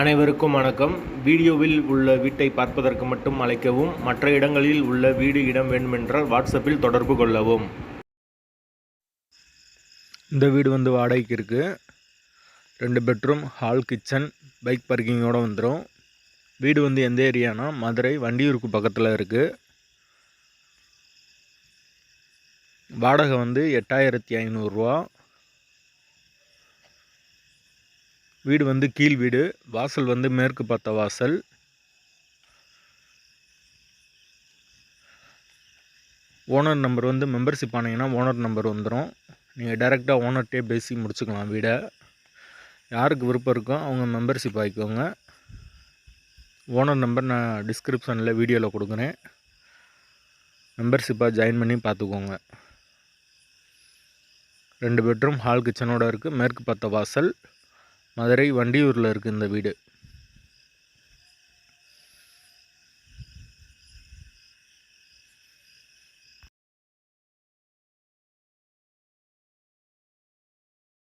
அனைவருக்கும் வணக்கம். வீடியோவில் உள்ள வீட்டை பார்ப்பதற்கு மட்டும் அழைக்கவும் மற்ற இடங்களில் உள்ள வீடு இடம் வேண்டுமென்றால் வாட்ஸ்அப்பில் தொடர்பு கொள்ளவும். இந்த வீடு வந்து வாடகைக்கு இருக்குது ரெண்டு பெட்ரூம் ஹால் கிச்சன் பைக் பார்க்கிங்கோடு வந்துடும் வீடு வந்து எந்த ஏரியானா மதுரை வண்டியூருக்கு பக்கத்தில் இருக்குது வாடகை வந்து எட்டாயிரத்தி ஐநூறுரூவா வீடு வந்து கீழ் வீடு. வாசல் வந்து மேற்கு பார்த்த வாசல். ஓனர் நம்பர் வந்து மெம்பர்ஷிப் ஆனீங்கன்னா ஓனர் நம்பர் வந்துடும் நீங்கள் டைரெக்டாக ஓனர்கிட்டே பேசி முடிச்சுக்கலாம் வீடை. யாருக்கு விருப்பம் இருக்கோ அவங்க மெம்பர்ஷிப் ஆகிக்கோங்க ஓனர் நம்பர் நான் டிஸ்கிரிப்ஷனில் வீடியோவில் கொடுக்குறேன். மெம்பர்ஷிப்பாக ஜாயின் பண்ணி பார்த்துக்கோங்க. ரெண்டு பெட்ரூம் ஹால் கிச்சனோட இருக்குது மேற்கு பார்த்த வாசல். மதுரை வண்டியூரில் இருக்குது இந்த வீடு.